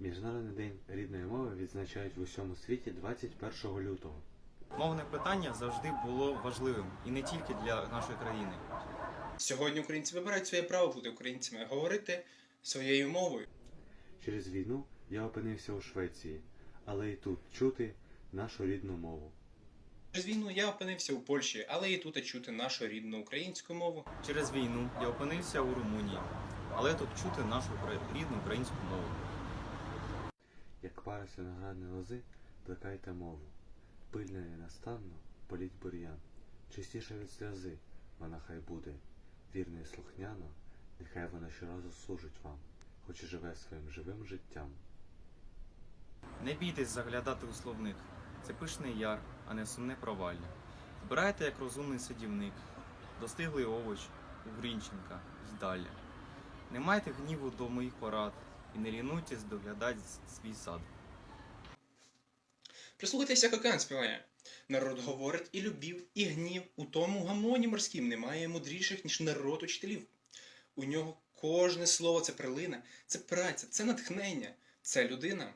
Міжнародний день рідної мови відзначають в усьому світі 21 лютого. Мовне питання завжди було важливим і не тільки для нашої країни. Сьогодні українці вибирають своє право бути українцями, говорити своєю мовою. Через війну я опинився у Швеції, але і тут чути нашу рідну мову. Через війну я опинився у Польщі, але і тут чути нашу рідну українську мову. Через війну я опинився у Румунії, але тут чути нашу рідну українську мову. Як пара виноградної лози, плекайте мову. Пильно і настанно політь бур'ян. Чистіше від сльози вона хай буде. Вірно і слухняно, нехай вона щоразу служить вам, хоч і живе своїм живим життям. Не бійтесь заглядати у словник. Це пишний яр, а не сумне провалля. Збирайте як розумний садівник, достиглий овоч у Грінченка здалі. Не майте гніву до моїх порад і не лінуйтесь доглядати свій сад. Прислухайтеся, як океан співає. Народ говорить і любів, і гнів. У тому гамоні морським немає мудріших, ніж народ учителів. У нього кожне слово це прилина, це праця, це натхнення, це людина.